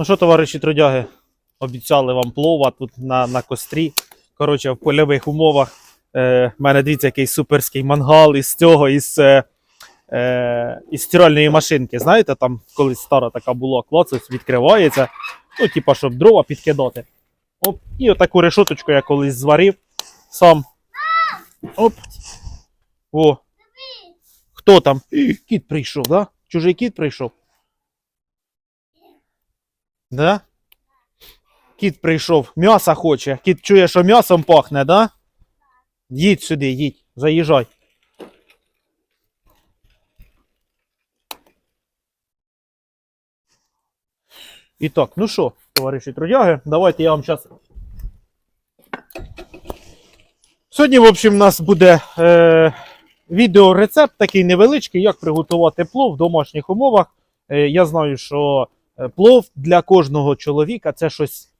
Ну що, товариші трудяги, обіцяли вам плова тут на, на кострі. Коротше, в польових умовах. Е, в мене дивіться, який суперський мангал із цього, із, е, е, із стиральної машинки. Знаєте, там колись стара така була, клацать, відкривається. Ну, типа, щоб дрова підкидати. Оп, і отаку решоточку я колись зварив сам. Оп. О. Хто там? Кіт прийшов, да? Чужий кіт прийшов. Да? Кіт прийшов, м'яса хоче. Кіт чує, що м'ясом пахне, да? Їдь сюди, їдь, заїжджай. І так, ну що, товариші трудяги, давайте я вам зараз. Сьогодні, в общем, у нас буде е, відеорецепт такий невеличкий, як приготувати плов в домашніх умовах. Е, я знаю, що плов для кожного чоловіка це щось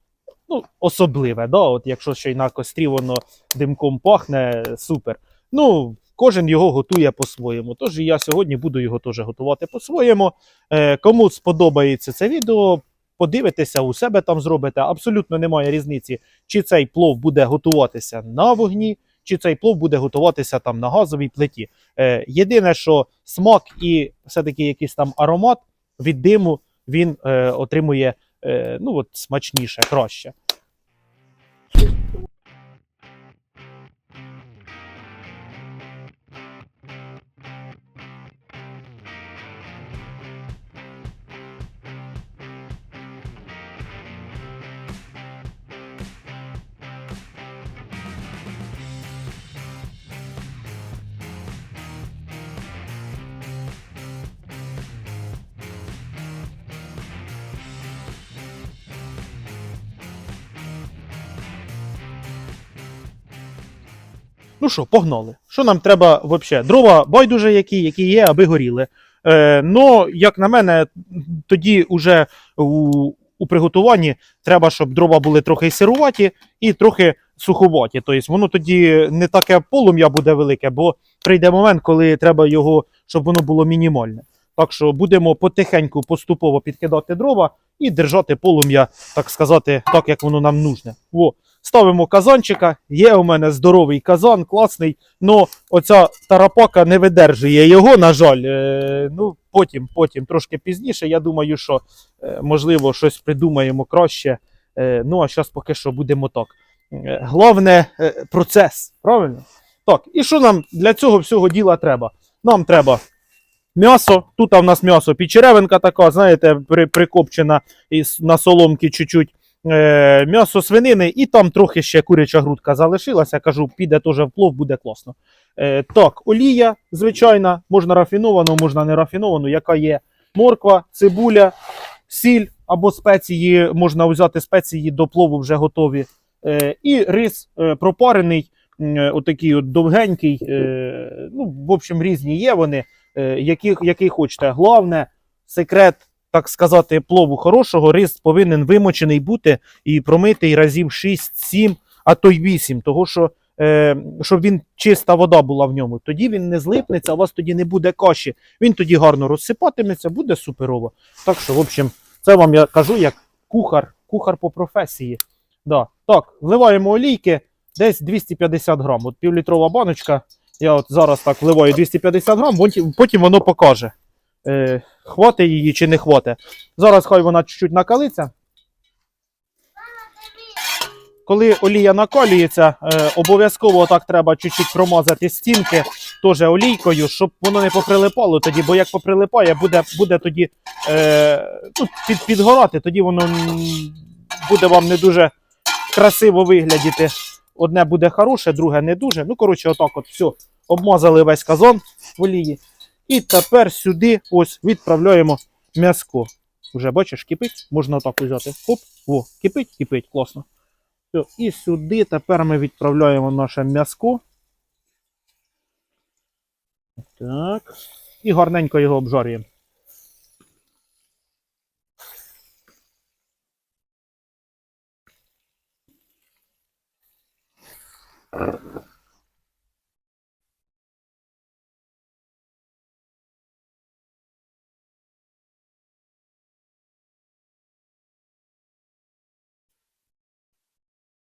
ну, особливе. Да? От якщо ще й на кострі воно димком пахне, супер. Ну, кожен його готує по-своєму. Тож я сьогодні буду його теж готувати по-своєму. Е, кому сподобається це відео, подивитеся, у себе там зробите. Абсолютно немає різниці, чи цей плов буде готуватися на вогні, чи цей плов буде готуватися там на газовій плиті. Е, єдине, що смак і все-таки якийсь там аромат від диму він е, отримує е, ну, от, смачніше, краще. Ну що, погнали. Що нам треба взагалі? Дрова байдуже які, які є, аби горіли. Е, ну, як на мене, тоді вже у, у приготуванні треба, щоб дрова були трохи сируваті і трохи суховаті. Тобто воно тоді не таке полум'я буде велике, бо прийде момент, коли треба його, щоб воно було мінімальне. Так що будемо потихеньку поступово підкидати дрова і держати полум'я, так сказати, так як воно нам нужне. Во. Ставимо казанчика. Є у мене здоровий казан, класний. но оця тарапака не видержує його, на жаль. Е, ну, потім, потім, трошки пізніше. Я думаю, що е, можливо щось придумаємо краще. Е, ну, а зараз поки що будемо так. Головне процес, правильно? Так, і що нам для цього всього діла треба? Нам треба м'ясо. Тут у нас м'ясо печеревинка така, знаєте, при, прикопчена на соломки чуть-чуть. Е, м'ясо свинини, і там трохи ще куряча грудка залишилася. Кажу, піде теж в плов, буде класно. Е, так, олія, звичайна, можна рафіновану, можна не рафіновану, яка є морква, цибуля, сіль або спеції, можна взяти спеції до плову вже готові. Е, і рис е, пропарений, е, отакий от довгенький. Е, ну, в общем, різні є вони, е, які, який хочете. Головне, секрет так сказати, плову хорошого, рис повинен вимочений бути і промитий разів 6-7, а то й 8, того що е, щоб він чиста вода була в ньому. Тоді він не злипнеться, у вас тоді не буде каші. Він тоді гарно розсипатиметься, буде суперово. Так що, в общем, це вам я кажу як кухар, кухар по професії. Да. Так, вливаємо олійки десь 250 грам. От півлітрова баночка. Я от зараз так вливаю 250 грам, потім воно покаже е, хватить її чи не хватить. Зараз хай вона чуть-чуть накалиться. Коли олія накалюється, е, обов'язково так треба чуть-чуть промазати стінки теж олійкою, щоб воно не поприлипало тоді, бо як поприлипає, буде, буде тоді е, ну, під, підгорати, тоді воно буде вам не дуже красиво виглядіти. Одне буде хороше, друге не дуже. Ну, коротше, отак от все. Обмазали весь казан в олії. І тепер сюди ось відправляємо м'яско. Вже бачиш, кипить, можна отак взяти. Хоп, о, кипить, кипить, класно. Все, і сюди тепер ми відправляємо наше м'яско. Так. І гарненько його обжарюємо.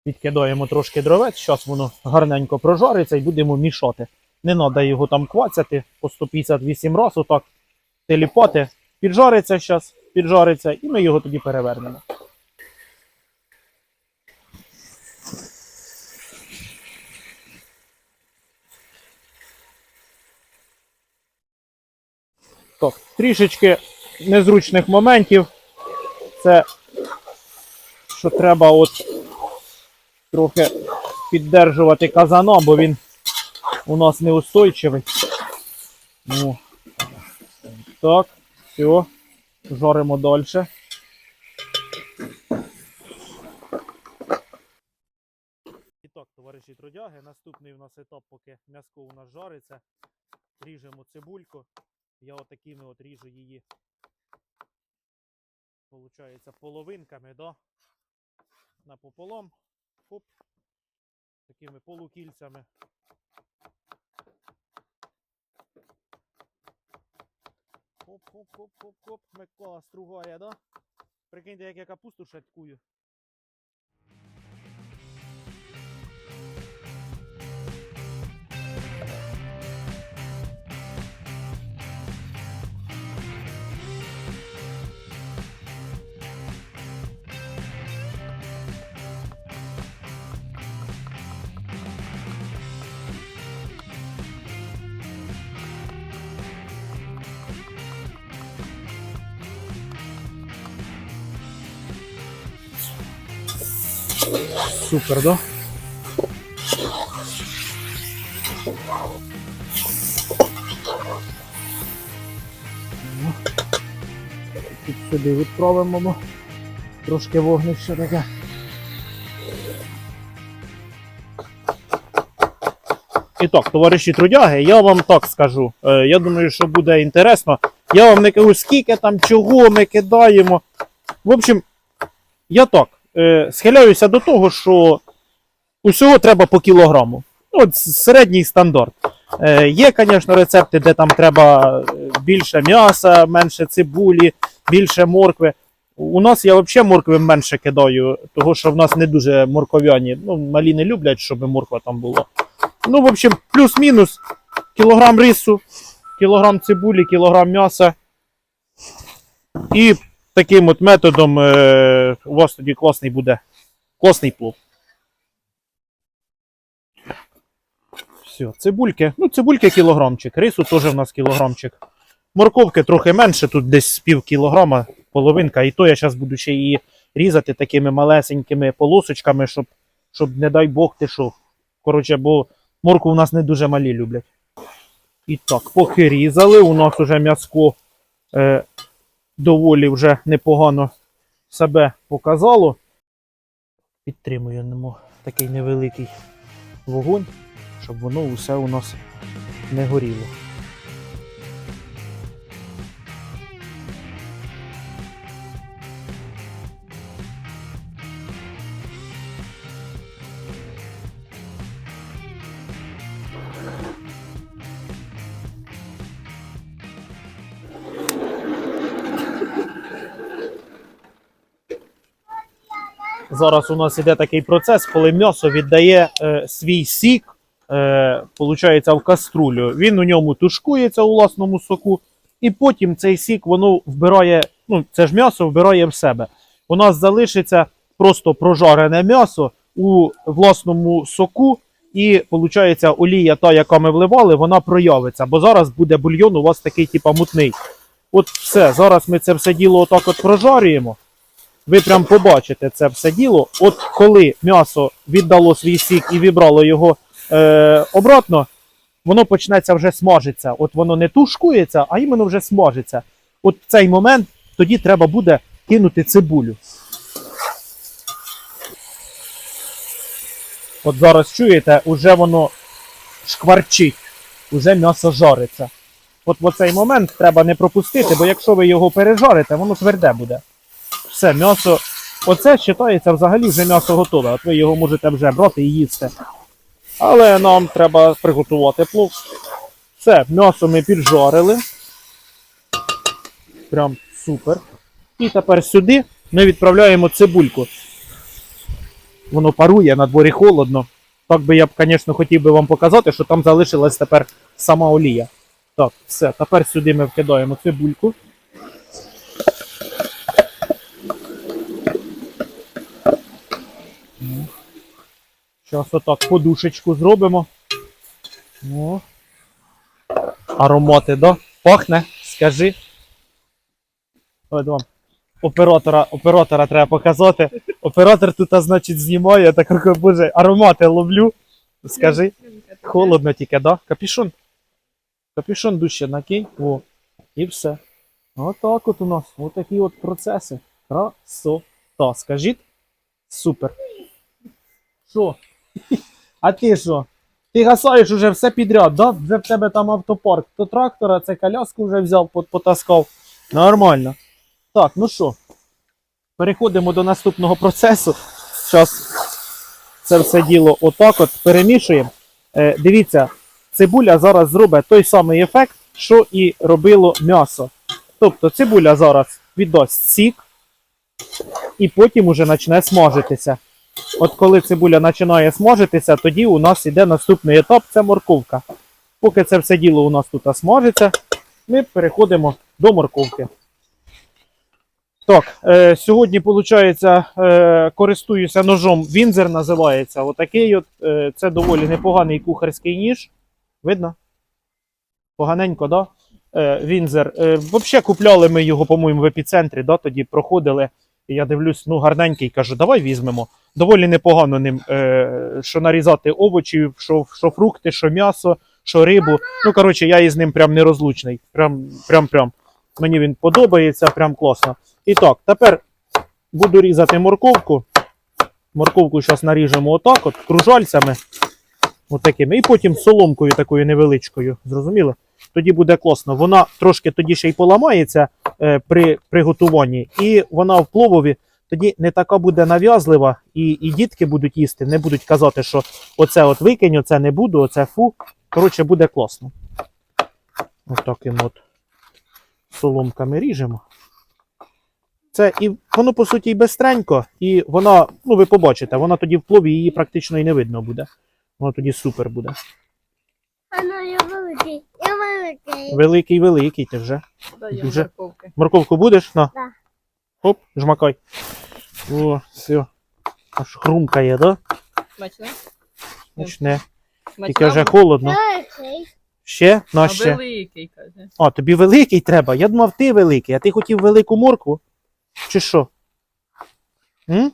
Підкидаємо трошки дровець, зараз воно гарненько прожариться і будемо мішати. Не треба його там квацяти по 158 разів, отак теліпати. Піджариться зараз, піджариться, і ми його тоді перевернемо. Так, трішечки незручних моментів. Це що треба от трохи піддержувати казаном, бо він у нас неустойчивий. Ну, так, все. Жаримо далі. І так, товариші трудяги, наступний у нас етап, поки м'яско у нас жариться. Ріжемо цибульку. Я отакими от ріжу її. Получається половинками, да? Напополам. Хоп. Такими полукільцями. Хоп-хоп-хоп-хоп-хоп. Микола стругає, да? Прикиньте, як я капусту шаткую. Супер, да? Тут сюди відправимо трошки вогнище таке. І так, товариші трудяги, я вам так скажу. Е, я думаю, що буде інтересно. Я вам не кажу, скільки там чого ми кидаємо. В общем, я так е, схиляюся до того, що усього треба по кілограму. Ну, От середній стандарт. Е, є, звісно, рецепти, де там треба е, більше м'яса, менше цибулі, більше моркви. У нас я взагалі моркви менше кидаю, тому що в нас не дуже морков'яні. Ну, малі не люблять, щоб морква там була. Ну, в общем, плюс-мінус кілограм рису, кілограм цибулі, кілограм м'яса. І таким от методом е, у вас тоді класний буде класний плов. Все, цибульки. Ну, цибульки кілограмчик, рису теж в нас кілограмчик. Морковки трохи менше, тут десь пів кілограма, половинка. І то я зараз буду ще її різати такими малесенькими полосочками, щоб, щоб не дай Бог ти що. Коротше, бо морку у нас не дуже малі люблять. І так, поки різали, у нас уже м'яско е, доволі вже непогано себе показало. Підтримуємо такий невеликий вогонь, щоб воно усе у нас не горіло. Зараз у нас іде такий процес, коли м'ясо віддає е, свій сік, е, в каструлю. Він у ньому тушкується у власному соку, і потім цей сік воно вбирає, ну, це ж м'ясо вбирає в себе. У нас залишиться просто прожарене м'ясо у власному соку, і виходить, олія, та, яка ми вливали, вона проявиться. Бо зараз буде бульйон у вас такий, типа, мутний. От все, зараз ми це все діло отак от прожарюємо ви прям побачите це все діло. От коли м'ясо віддало свій сік і вібрало його е, обратно, воно почнеться вже смажитися. От воно не тушкується, а іменно вже смажиться. От в цей момент тоді треба буде кинути цибулю. От зараз чуєте, уже воно шкварчить, уже м'ясо жариться. От в цей момент треба не пропустити, бо якщо ви його пережарите, воно тверде буде все, м'ясо. Оце вважається взагалі вже м'ясо готове. От ви його можете вже брати і їсти. Але нам треба приготувати плов. Все, м'ясо ми піджарили. Прям супер. І тепер сюди ми відправляємо цибульку. воно парує, на дворі холодно. Так би я б, звісно, хотів би вам показати, що там залишилась тепер сама олія. Так, все, тепер сюди ми вкидаємо цибульку. Зараз отак подушечку зробимо. О. Аромати, да? Пахне? Скажи. Ой, вам. Оператора, оператора треба показати. Оператор тут, значить, знімає, так як, боже, аромати ловлю. Скажи. Холодно тільки, да? Капюшон. Капюшон дужче накинь. О. І все. Отак от у нас. Отакі от процеси. Красота. Скажіть. Супер. Що? А ти що? Ти гасаєш уже все підряд, да? Вже в тебе там автопарк. То трактора, це коляску вже взяв, потаскав. Нормально. Так, ну що? Переходимо до наступного процесу. Зараз це все діло отак от перемішуємо. Е, дивіться, цибуля зараз зробить той самий ефект, що і робило м'ясо. Тобто цибуля зараз віддасть сік і потім уже почне смажитися. От коли цибуля починає смажитися, тоді у нас іде наступний етап це морковка. Поки це все діло у нас тут смажиться, ми переходимо до морковки. Так, е, сьогодні, виходить, е, користуюся ножом. Вінзер називається. Отакий от, е, це доволі непоганий кухарський ніж. Видно? Поганенько, да? Е, Вінзер. Е, Взагалі купляли ми його, по-моєму, в епіцентрі, да? тоді проходили. І я дивлюсь, ну гарненький, кажу, давай візьмемо. Доволі непогано ним, е, що нарізати овочі, що, що фрукти, що м'ясо, що рибу. Ну, коротше, я із ним прям нерозлучний. Прям, прям, прям. Мені він подобається, прям класно. І так, тепер буду різати морковку. Морковку зараз наріжемо отак, от, кружальцями. Отакими. І потім соломкою такою невеличкою. Зрозуміло? Тоді буде класно. Вона трошки тоді ще й поламається е, при приготуванні, і вона в пловові тоді не така буде нав'язлива, і, і дітки будуть їсти, не будуть казати, що оце от викинь, оце не буду, оце фу. Коротше, буде класно. Отаким от соломками ріжемо. Це і воно, по суті, і бестренько, і вона, ну ви побачите, вона тоді в плові її практично і не видно буде. Воно тоді супер буде. Воно я великий. Я великий. Великий, великий ти вже. Морковки. Морковку будеш? На. Да. Хоп, жмакай. О, все. Аж хрумкає, да? Смачно? Почне. Тільки вже холодно. Ще? На А ще. великий, каже. А, тобі великий треба. Я думав, ти великий, а ти хотів велику моркву? Чи що? М?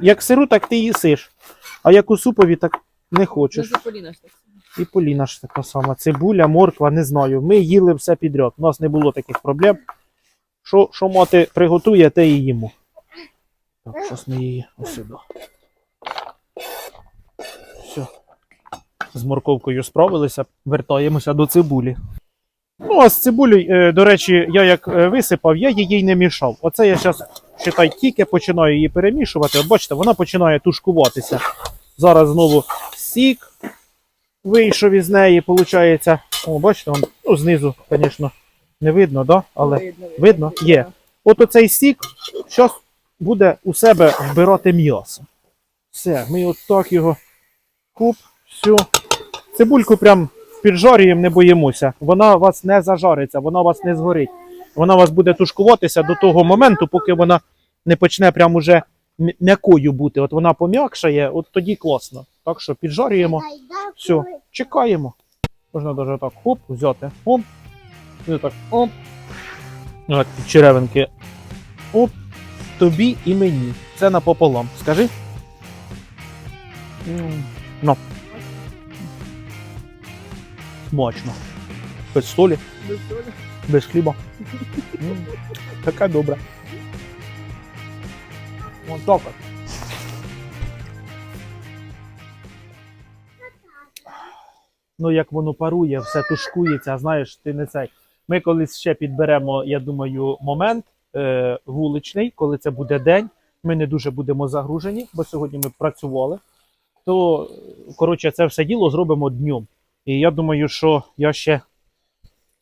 Як сиру, так ти їсиш. А як у супові, так не хочеш. Дуже Поліна ж так. І Поліна ж така сама. Цибуля, морква, не знаю. Ми їли все підряд. У нас не було таких проблем. Що, що мати приготує, те і їмо. Так, зараз ми її ось сюди. Все. З морковкою справилися, вертаємося до цибулі. Ну, а з цибулею, е, до речі, я як е, висипав, я її не мішав. Оце я зараз, читай, тільки починаю її перемішувати. От бачите, вона починає тушкуватися. Зараз знову сік вийшов із неї, виходить. О, бачите, вон, ну, знизу, звісно, не видно, да? але видно? Є. от оцей сік зараз буде у себе вбирати м'ясо. Все, ми от так його куп, все. Цибульку прям піджарюємо, не боїмося. Вона у вас не зажариться, вона у вас не згорить. Вона у вас буде тушкуватися до того моменту, поки вона не почне прям уже м'якою бути. От вона пом'якшає, от тоді класно. Так що піджарюємо. Все, чекаємо. Можна навіть так хоп, взяти. Оп. І так оп. От, черевинки. Оп. Тобі і мені. Це напополам. Скажи. Ну. Смачно. Без солі, Без солі. без хліба. М, Таке добре. Вон так ну як воно парує, все тушкується, знаєш, ти не цей. Ми колись ще підберемо, я думаю, момент е, вуличний, коли це буде день. Ми не дуже будемо загружені, бо сьогодні ми працювали. То, коротше, це все діло зробимо днем. І я думаю, що я ще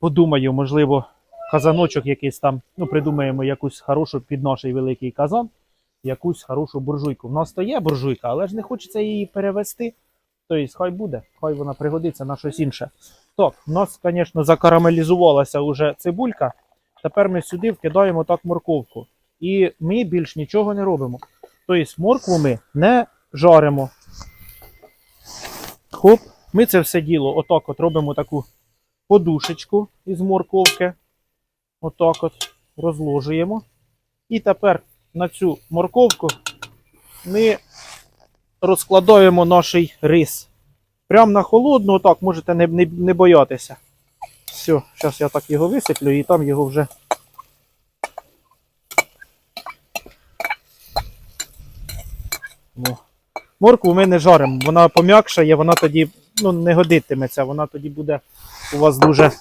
подумаю, можливо, казаночок якийсь там, ну, придумаємо якусь хорошу під наш великий казан. якусь хорошу буржуйку. У нас то є буржуйка, але ж не хочеться її перевести. Тобто, хай буде, хай вона пригодиться на щось інше. Так, у нас, звісно, закарамелізувалася вже цибулька. Тепер ми сюди вкидаємо так морковку. І ми більш нічого не робимо. Тобто моркву ми не жаримо. Хоп, ми це все діло отак от робимо таку подушечку із морковки. Отак от розложуємо. І тепер на цю морковку ми розкладаємо наш рис. Прямо на холодну, отак, можете не, не, не боятися. Все, зараз я так його висиплю і там його вже. О. Моркву ми не жаримо, вона пом'якшає, вона тоді ну, не годитиметься, вона тоді буде у вас дуже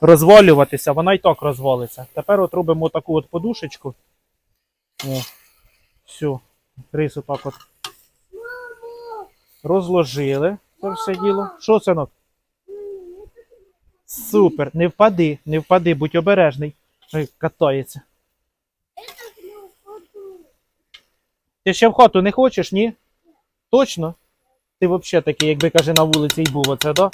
розвалюватися, вона і так розвалиться. Тепер от робимо таку от подушечку. О, все, рис отак от розложили це все діло. Що, синок? Супер, не впади, не впади, будь обережний. Катається. Ти ще в хату не хочеш, ні? Точно? Ти взагалі такий, якби каже, на вулиці й був оце, да?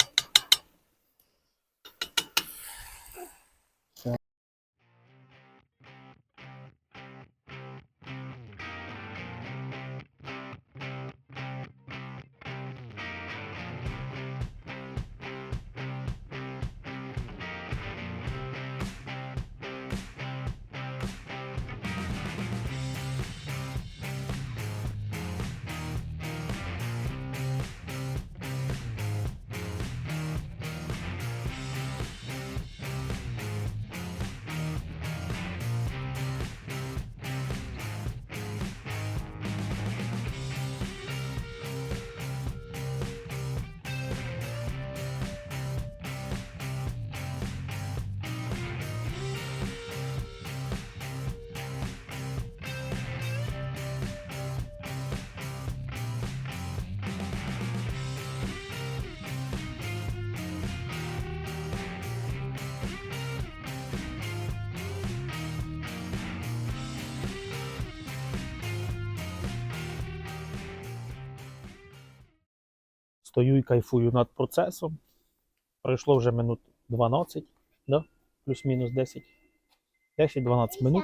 Стою і кайфую над процесом. Пройшло вже минут 12, да? плюс-мінус 10. 10-12 минут.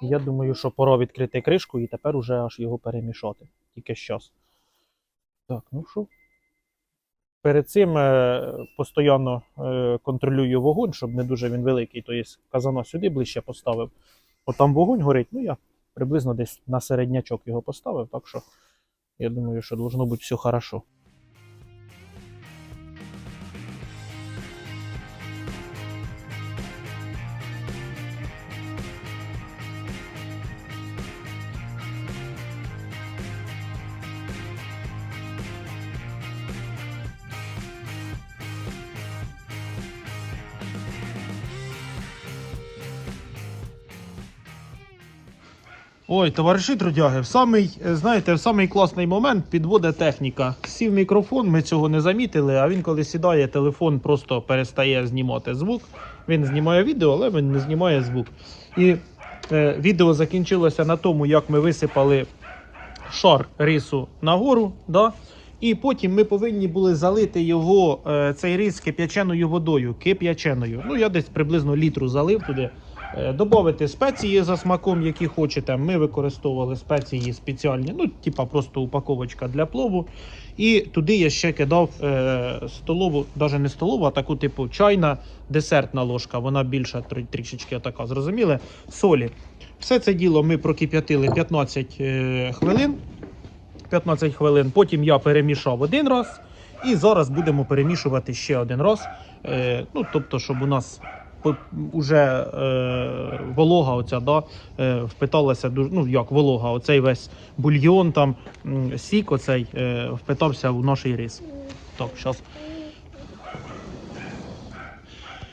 Я думаю, що пора відкрити кришку і тепер уже аж його перемішати. Тільки щас. Так, ну що. Перед цим е, постійно е, контролюю вогонь, щоб не дуже він великий. Тобто казано сюди ближче поставив. От там вогонь горить, ну я приблизно десь на середнячок його поставив, так що я думаю, що должно бути все хорошо. Ой, товариші трудяги, в самий, е, знаєте, в самий класний момент підводить техніка. Сів мікрофон, ми цього не замітили, а він коли сідає, телефон просто перестає знімати звук. Він знімає відео, але він не знімає звук. І е, відео закінчилося на тому, як ми висипали шар рису нагору. Да? І потім ми повинні були залити його, е, цей рис кип'яченою водою, кип'яченою. Ну, я десь приблизно літру залив туди. Е, Добавити спеції за смаком, які хочете. Ми використовували спеції спеціальні, ну, типа просто упаковочка для плову. І туди я ще кидав е, столову, навіть не столову, а таку типу чайна десертна ложка. Вона більша трі- трішечки така, зрозуміли? Солі. Все це діло ми прокип'ятили 15 е, хвилин. 15 хвилин. Потім я перемішав один раз. І зараз будемо перемішувати ще один раз. Е, ну, тобто, щоб у нас уже е, волога оця, да, е, впиталася дуже, ну як волога, оцей весь бульйон, там, сік оцей е, впитався в наш рис. Так, зараз.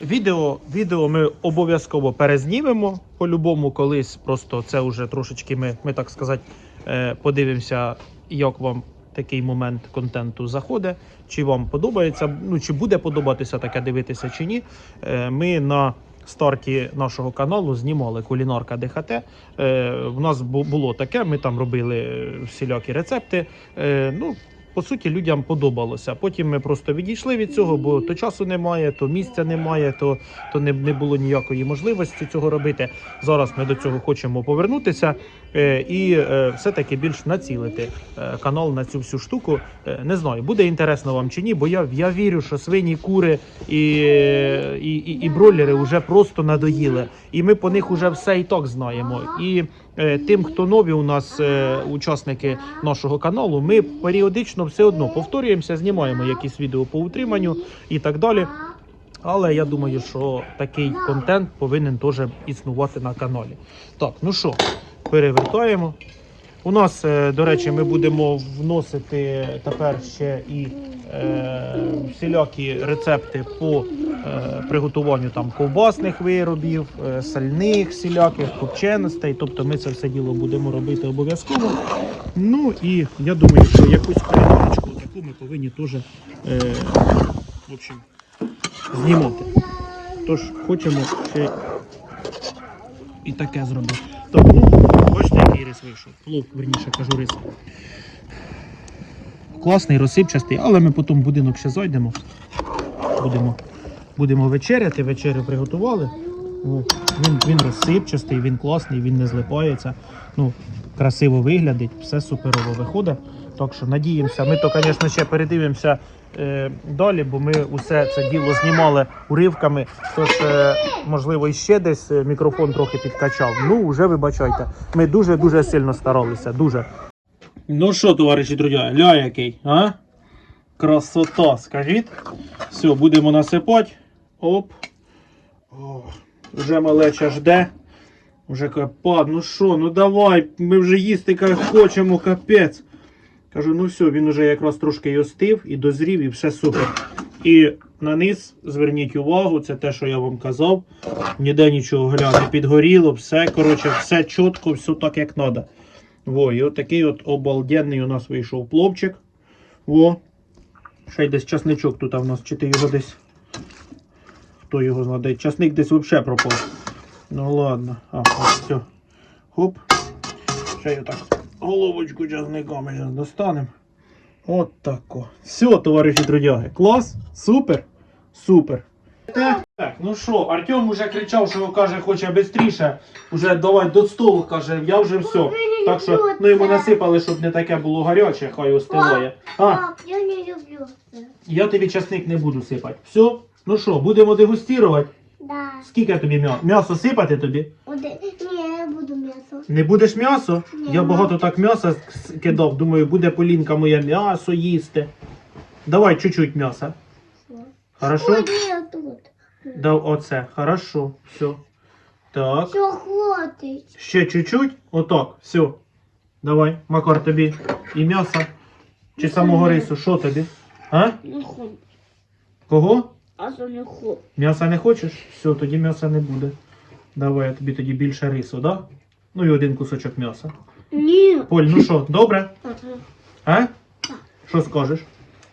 Відео, відео ми обов'язково перезнімемо по-любому колись. Просто це вже трошечки ми, ми так сказати, е, подивимося, як вам такий момент контенту заходить, чи вам подобається, ну чи буде подобатися таке дивитися, чи ні. Е, Ми на старті нашого каналу знімали кулінарка ДХТ. Е, в нас було таке, ми там робили всілякі рецепти. Е, ну, по суті, людям подобалося. Потім ми просто відійшли від цього, бо то часу немає, то місця немає, то, то не, не було ніякої можливості цього робити. Зараз ми до цього хочемо повернутися е, і е, все-таки більш націлити е, канал на цю всю штуку. Не знаю, буде інтересно вам чи ні, бо я, я вірю, що свині, кури і, і, і, і бройлери вже просто надоїли. І ми по них вже все і так знаємо. І тим, хто нові у нас е, учасники нашого каналу, ми періодично все одно повторюємося, знімаємо якісь відео по утриманню і так далі. Але я думаю, що такий контент повинен теж існувати на каналі. Так, ну що, перевертаємо. У нас, е, до речі, ми будемо вносити тепер ще і е, всілякі рецепти по е, приготуванню там ковбасних виробів, е, сальних всіляких, копченостей. Тобто ми це все діло будемо робити обов'язково. Ну і я думаю, що якусь кулінарочку таку ми повинні теж е, в общем, знімати. Тож хочемо ще і таке зробити. Так, ну, рис вийшов. Плов, верніше кажу, рис. Класний, розсипчастий, але ми потім в будинок ще зайдемо. Будемо, будемо вечеряти, вечерю приготували. О, він, він розсипчастий, він класний, він не злипається. Ну, красиво виглядить, все суперово виходить. Так що надіємося. Ми то, звісно, ще передивимося е, далі, бо ми усе це діло знімали уривками. Тож, е, можливо, іще десь е, мікрофон трохи підкачав. Ну, вже вибачайте. Ми дуже-дуже сильно старалися. Дуже. Ну що, товариші друзі, ля який, а? Красота, скажіть. Все, будемо насипати. Оп. О, вже малеча жде. Вже капа, ну що, ну давай, ми вже їсти ка- хочемо, капець. Кажу, ну все, він уже якраз трошки й остив, і дозрів, і все супер. І на низ зверніть увагу, це те, що я вам казав. Ніде нічого гля не підгоріло, все, коротше, все чітко, все так, як треба. Во, і от такий от обалденний у нас вийшов пловчик. Во. Ще й десь часничок тут в нас, чи ти його десь. Хто його знає? Часник десь взагалі пропав. Ну ладно. А, ось все. Хоп. Ще й отак. Головочку часника ми зараз достанемо. От тако. Все, товариші трудяги. Клас? Супер? Супер. Так, ну що, Артем уже кричав, що каже, хоче швидше. Уже давай до столу, каже, я вже все. Так що, ну йому насипали, щоб не таке було гаряче, хай остилає. А, Пап, я не люблю це. я тобі часник не буду сипати. Все? Ну що, будемо дегустувати? Да. Скільки тобі м'ясо? М'ясо сипати тобі? Оде... Ні, м'ясо. Не будеш м'ясо? Ні. Я багато так м'яса кидав. Думаю, буде Полінка моє м'ясо їсти. Давай чуть-чуть м'яса. Хорошо? Ой, ні, тут. Да, оце. Хорошо. Все. Так. Що хватить? Ще чуть-чуть. Отак. Все. Давай, Макар, тобі і м'ясо. Чи самого рису, що тобі? А? Не хочу. Кого? Що не хочу? М'яса не хочеш? Все, тоді м'яса не буде. Давай я тобі тоді більше рису, да? Ну і один кусочок м'яса. Ні. Поль, ну що, добре? Ага. А? Що скажеш?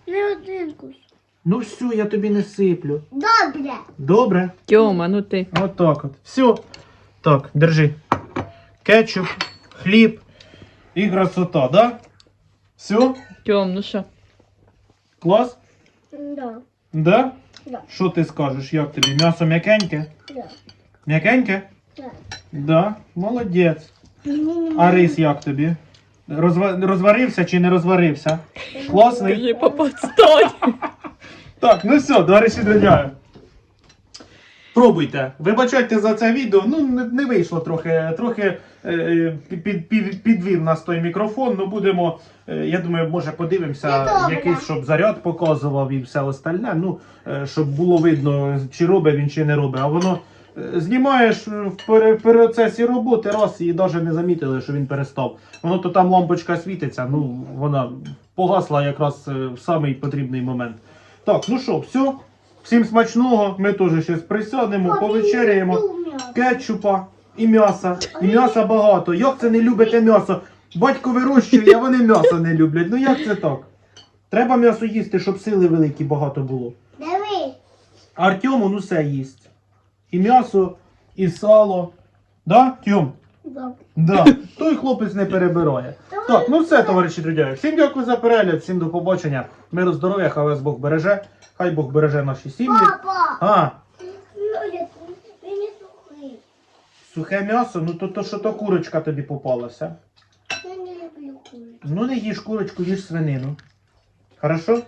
Не один кус. Ну все, я тобі не сиплю. Добре. Добре? Тьома, ну ти. От так от. Все. Так, держи. Кетчуп, хліб і красота, да? Все? Тьом, ну що? Клас? Да. Да? Да. Що ти скажеш? Як тобі? М'ясо м'якеньке? Да. М'якеньке? Да. Да, молодець. А рис як тобі? Розва- Розварився чи не розварився? Класний? Папа, стой! Так, ну все, товариші друзі. Пробуйте. Вибачайте за це відео. Ну, не, не вийшло трохи. Трохи е, під, під, підвів нас той мікрофон. Ну будемо. Е, я думаю, може подивимося, добре. якийсь, щоб заряд показував і все остальне. Ну, е, щоб було видно, чи робить він, чи не робить. А воно знімаєш в пере- процесі роботи раз і навіть не замітили, що він перестав. Воно то там лампочка світиться, ну вона погасла якраз е, в самий потрібний момент. Так, ну що, все. Всім смачного. Ми теж щось присядемо, повечеряємо. Кетчупа і м'яса. І м'яса багато. Як це не любите м'ясо? Батько вирощує, а вони м'ясо не люблять. Ну як це так? Треба м'ясо їсти, щоб сили великі багато було. Диви. Артему ну все їсть. І м'ясо, і сало. Да, Тьом? Да. Да. Той хлопець не перебирає. Так, ну все, товариші друзі. Всім дякую за перегляд, всім до побачення. Миру здоров'я, хай вас Бог береже. Хай Бог береже наші сім'ї. Папа! А, сухий. сухе м'ясо, ну то, то що то курочка тобі попалася. Я не люблю курицю. Ну не їж курочку, їж свинину. Хорошо?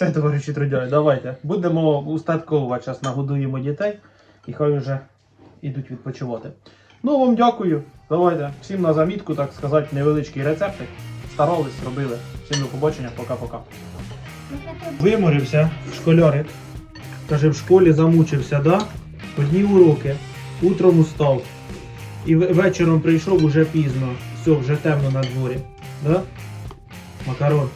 Все, товариші трудяги, давайте. Будемо устатковувати. Зараз нагодуємо дітей і хай вже йдуть відпочивати. Ну, вам дякую. Давайте. Всім на замітку, так сказати, невеличкий рецептик. Старались, робили. Всім до побачення, пока-пока. Виморився школярик. Каже, в школі замучився, да? Одні уроки. Утром устав. І вечором прийшов уже пізно. Все, вже темно на дворі. Да? Макарон.